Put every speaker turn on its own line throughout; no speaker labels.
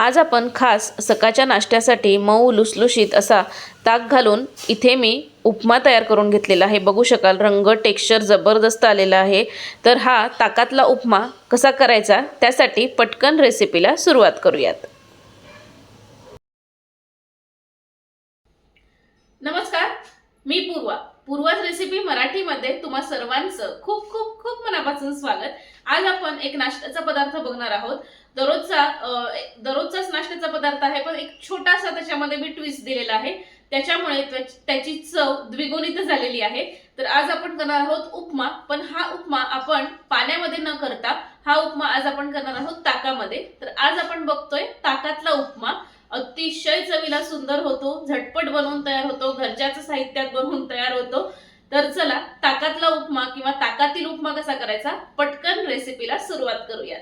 आज आपण खास सकाळच्या नाश्त्यासाठी मऊ लुसलुशीत असा ताक घालून इथे मी उपमा तयार करून घेतलेला आहे. बघू शकाल रंग टेक्स्चर जबरदस्त आलेला आहे. तर हा ताकातला उपमा कसा करायचा त्यासाठी पटकन रेसिपीला सुरुवात करूयात. नमस्कार मी पूर्वा. पूर्वाच रेसिपी मराठीमध्ये तुम्हा सर्वांचं खूप खूप खूप मनापासून स्वागत. आज आपण एक नाश्त्याचा पदार्थ बघणार आहोत. दररोजचा दररोजचाच नाश्त्याचा पदार्थ आहे पण एक छोटासा त्याच्यामध्ये मी ट्विस्ट दिलेला आहे. त्याच्यामुळे त्याची चव द्विगुणित झालेली आहे. तर आज आपण करणार आहोत उपमा पण हा उपमा आपण पाण्यामध्ये न करता हा उपमा आज आपण करणार आहोत ताकामध्ये. तर आज आपण बघतोय ताकातला उपमा. अतिशय चवीला सुंदर होतो झटपट बनवून तयार होतो घरच्याच साहित्यात बनवून तयार होतो. तर चला ताकातला उपमा किंवा ताकातील उपमा कसा करायचा पटकन रेसिपीला सुरुवात करूयात.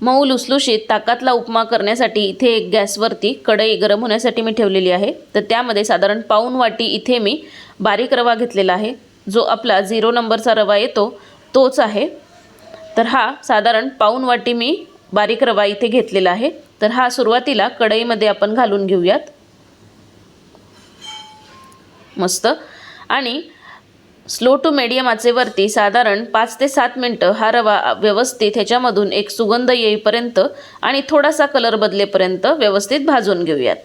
मऊ लुसलुशीत ताकातला उपमा करण्यासाठी इथे एक गॅसवरती कढई गरम होण्यासाठी मी ठेवलेली आहे. तर त्यामध्ये साधारण पाऊन वाटी इथे मी बारीक रवा घेतलेला आहे. जो आपला झिरो नंबरचा रवा येतो तोच आहे. तर हा साधारण पाऊन वाटी मी बारीक रवा इथे घेतलेला आहे. तर हा सुरुवातीला कढईमध्ये आपण घालून घेऊयात. मस्त. आणि स्लो टू मीडियम आचेवरती साधारण पाच ते सात मिनटं हा रवा व्यवस्थित ह्याच्यामधून एक सुगंध येईपर्यंत आणि थोडासा कलर बदलेपर्यंत व्यवस्थित भाजून घेऊयात.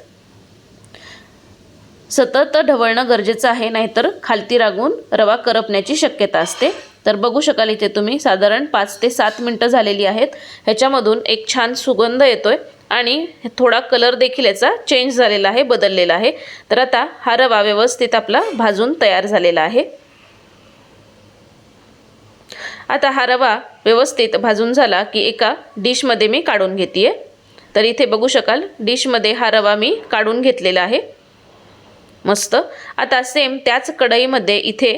सतत ढवळणं गरजेचं आहे नाहीतर खालती रागून रवा करपण्याची शक्यता असते. तर बघू शकाल इथे तुम्ही साधारण पाच ते सात मिनटं झालेली आहेत. ह्याच्यामधून एक छान सुगंध येतोय आणि थोडा कलर देखील याचा चेंज झालेला आहे बदललेला आहे. तर आता हा रवा व्यवस्थित आपला भाजून तयार झालेला आहे. आता हा रवा व्यवस्थित भाजून झाला की एका डिशमध्ये मी काढून घेते तर इथे बघू शकाल डिशमध्ये हा रवा मी काढून घेतलेला आहे. मस्त. आता सेम त्याच कढईमध्ये इथे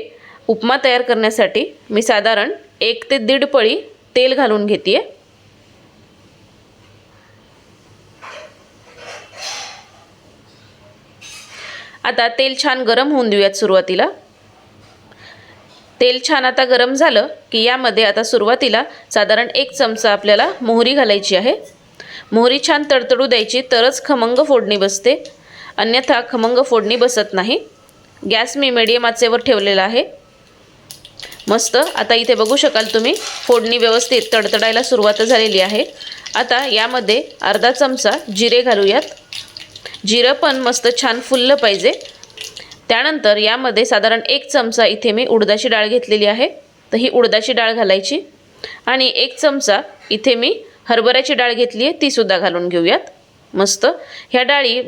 उपमा तयार करण्यासाठी मी साधारण एक ते दीड पळी तेल घालून घेते आता तेल छान गरम होऊन देऊयात सुरुवातीला. तेल छान आता गरम झालं की यामध्ये आता सुरुवातीला साधारण एक चमचा आपल्याला मोहरी घालायची आहे. मोहरी छान तडतडू द्यायची तरच खमंग फोडणी बसते. अन्यथा खमंग फोडणी बसत नाही. गॅस मी मीडियम आचेवर ठेवलेला आहे. मस्त. आता इथे बघू शकाल तुम्ही फोडणी व्यवस्थित तडतडायला सुरुवात झालेली आहे. आता यामध्ये अर्धा चमचा जिरे घालूयात. जिरं पण मस्त छान फुललं पाहिजे. त्यानंतर यामध्ये साधारण एक चमचा इथे मी उडदाची डाळ घेतलेली आहे. तर ही उडदाची डाळ घालायची. आणि एक चमचा इथे मी हरभऱ्याची डाळ घेतली आहे तीसुद्धा घालून घेऊयात. मस्त. ह्या डाळी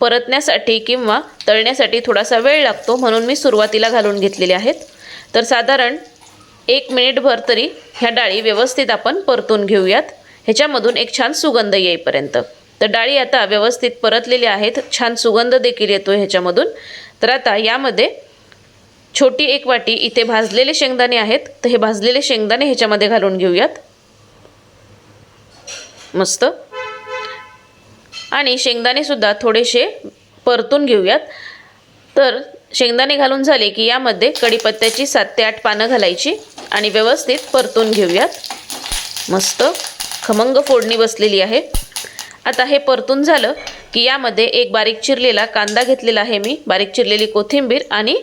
परतण्यासाठी किंवा तळण्यासाठी थोडासा वेळ लागतो म्हणून मी सुरुवातीला घालून घेतलेले आहेत. तर साधारण एक मिनिटभर तरी ह्या डाळी व्यवस्थित आपण परतून घेऊयात. ह्याच्यामधून एक छान सुगंध येईपर्यंत. तर डाळी आता व्यवस्थित परतलेल्या आहेत छान सुगंध देखील येतो ह्याच्यामधून. तर आता यामध्ये छोटी एक वाटी इथे भाजलेले शेंगदाणे आहेत. तर हे भाजलेले शेंगदाणे ह्याच्यामध्ये घालून घेऊयात. मस्त. आणि शेंगदाणेसुद्धा थोडेसे परतून घेऊयात. तर शेंगदाणे घालून झाले की यामध्ये कढीपत्त्याची सात ते आठ पानं घालायची आणि व्यवस्थित परतून घेऊयात. मस्त. खमंग फोडणी बसलेली आहे. आता हे परतून झालं की यामध्ये एक बारीक चिरलेला कांदा घेतलेला आहे मी. बारीक चिरलेली कोथिंबीर आणि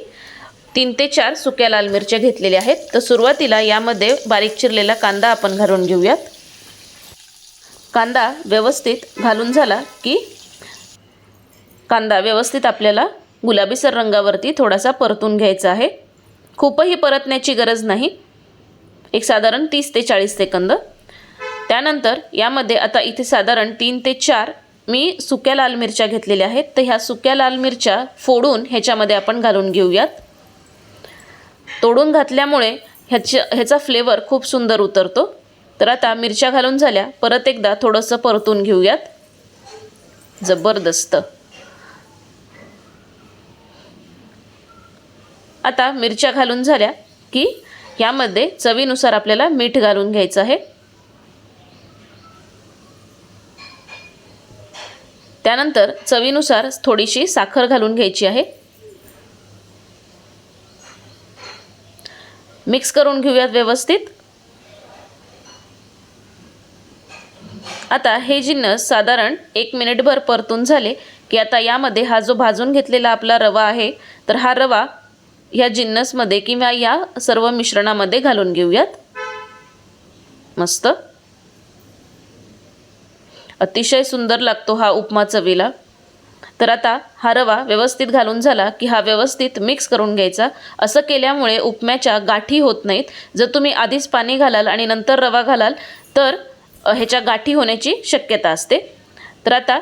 तीन ते चार सुक्या लाल मिरच्या घेतलेल्या आहेत. तर सुरुवातीला यामध्ये बारीक चिरलेला कांदा आपण घालून घेऊयात. कांदा व्यवस्थित घालून झाला की कांदा व्यवस्थित आपल्याला गुलाबीसर रंगावरती थोडासा परतून घ्यायचा आहे. खूपही परतण्याची गरज नाही. एक साधारण तीस ते चाळीस सेकंद. त्यानंतर यामध्ये आता इथे साधारण तीन ते चार मी सुक्या लाल मिरच्या घेतलेल्या आहेत. तर ह्या सुक्या लाल मिरच्या फोडून ह्याच्यामध्ये आपण घालून घेऊयात. तोडून घातल्यामुळे ह्याच्या ह्याचा फ्लेवर खूप सुंदर उतरतो. तर आता मिरच्या घालून झाल्या. परत एकदा थोडंसं परतून घेऊयात. जबरदस्त. आता मिरच्या घालून झाल्या की यामध्ये चवीनुसार आपल्याला मीठ घालून घ्यायचं आहे. त्यानंतर चवीनुसार थोडीशी साखर घालून घ्यायची आहे. मिक्स करून घेऊयात व्यवस्थित. आता हे जिन्नस साधारण एक मिनिटभर परतून झाले की आता यामध्ये हा जो भाजून घेतलेला आपला रवा आहे तर हा रवा ह्या जिन्नसमध्ये किंवा या सर्व मिश्रणामध्ये घालून घेऊयात. मस्त. अतिशय सुंदर लागतो हा उपमा चवीला. तर आता हा रवा व्यवस्थित घालून झाला की हा व्यवस्थित मिक्स करून घ्यायचा. असं केल्यामुळे उपम्याच्या गाठी होत नाहीत. जर तुम्ही आधीच पाणी घालाल आणि नंतर रवा घालाल तर ह्याच्या गाठी होण्याची शक्यता असते. तर आता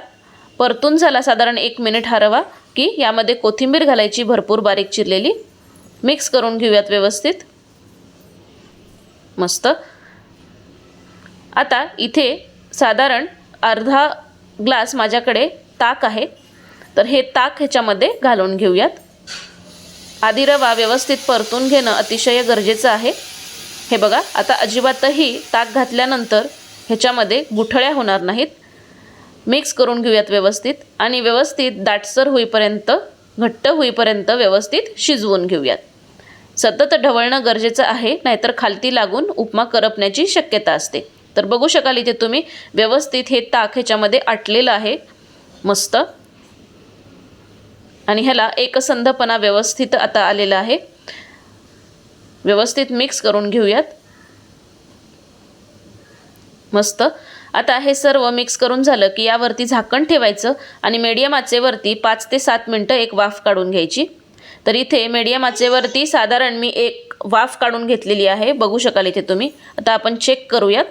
परतून झाला साधारण एक मिनिट हा रवा की यामध्ये कोथिंबीर घालायची भरपूर बारीक चिरलेली. मिक्स करून घेऊयात व्यवस्थित. मस्त. आता इथे साधारण अर्धा ग्लास माझ्याकडे ताक आहे. तर हे ताक ह्याच्यामध्ये घालून घेऊयात. आधी रवा व्यवस्थित परतून घेणं अतिशय गरजेचं आहे. हे बघा आता अजिबातही ताक घातल्यानंतर ह्याच्यामध्ये गुठळ्या होणार नाहीत. मिक्स करून घेऊयात व्यवस्थित आणि व्यवस्थित दाटसर होईपर्यंत घट्ट होईपर्यंत व्यवस्थित शिजवून घेऊयात. सतत ढवळणं गरजेचं आहे नाहीतर खालती लागून उपमा करपण्याची शक्यता असते. तर बघू शकाल इथे तुम्ही. व्यवस्थित हे ताक ह्याच्यामध्ये आटलेलं आहे. मस्त. आणि ह्याला एकसंधपणा व्यवस्थित आता आलेला आहे. व्यवस्थित मिक्स करून घेऊयात. मस्त. आता हे सर्व मिक्स करून झालं की यावरती झाकण ठेवायचं आणि मीडियम आचेवरती पाच ते सात मिनटं एक वाफ काढून घ्यायची. तर इथे मीडियम आचेवरती साधारण मी एक वाफ काढून घेतलेली आहे. बघू शकाल इथे तुम्ही. आता आपण चेक करूयात.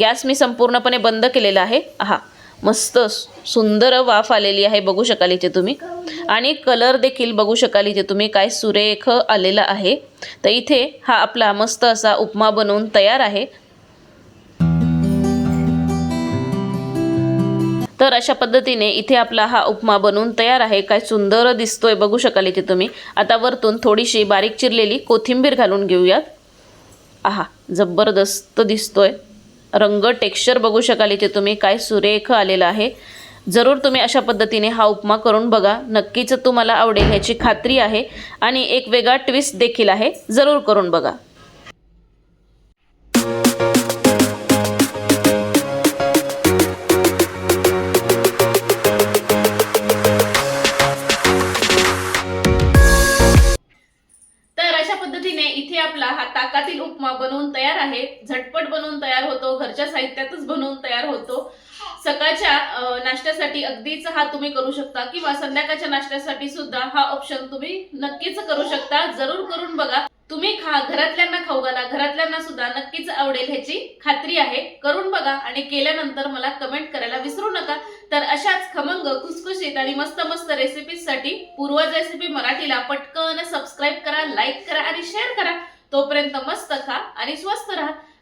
गॅस मी संपूर्णपणे बंद केलेला आहे. हा मस्त सुंदर वाफ आलेली आहे बघू शकाल इथे तुम्ही. आणि कलर देखील बघू शकाल इथे तुम्ही काय सुरेख आलेला आहे. तर इथे हा आपला मस्त असा उपमा बनवून तयार आहे. तर अशा पद्धतीने इथे आपला हा उपमा बनवून तयार आहे. काय सुंदर दिसतोय बघू शकाल इथे तुम्ही. आता वरतून थोडीशी बारीक चिरलेली कोथिंबीर घालून घेऊयात. आहा जबरदस्त दिसतोय. रंग टेक्स्चर बघू शकाल इथे तुम्ही काय सुरेख आलेला आहे. जरूर तुम्ही अशा पद्धतीने हा उपमा करून बघा. नक्कीच तुम्हाला आवडेल ह्याची खात्री आहे. आणि एक वेगळा ट्विस्ट देखील आहे. जरूर करून बघा. घरच्या साहित्यातच बनवून तयार होतो. सकाळच्या नाश्त्यासाठी अगदीच हा तुम्ही करू शकता किंवा संध्याकाळच्या नाश्त्यासाठी सुद्धा हा ऑप्शन तुम्ही नक्कीच करू शकता. जरूर करून बघा. तुम्ही खा घरातल्यांना खाऊ घाला. घरातल्यांना सुद्धा नक्कीच आवडेल ह्याची खात्री आहे. करून बघा आणि केल्यानंतर मला कमेंट करायला विसरू नका. तर अशाच खमंग खुसखुशीत आणि मस्त मस्त रेसिपीसाठी पूर्वज रेसिपी मराठीला पटकन सबस्क्राईब करा लाईक करा आणि शेअर करा. तोपर्यंत मस्त खा आणि स्वस्त राहा.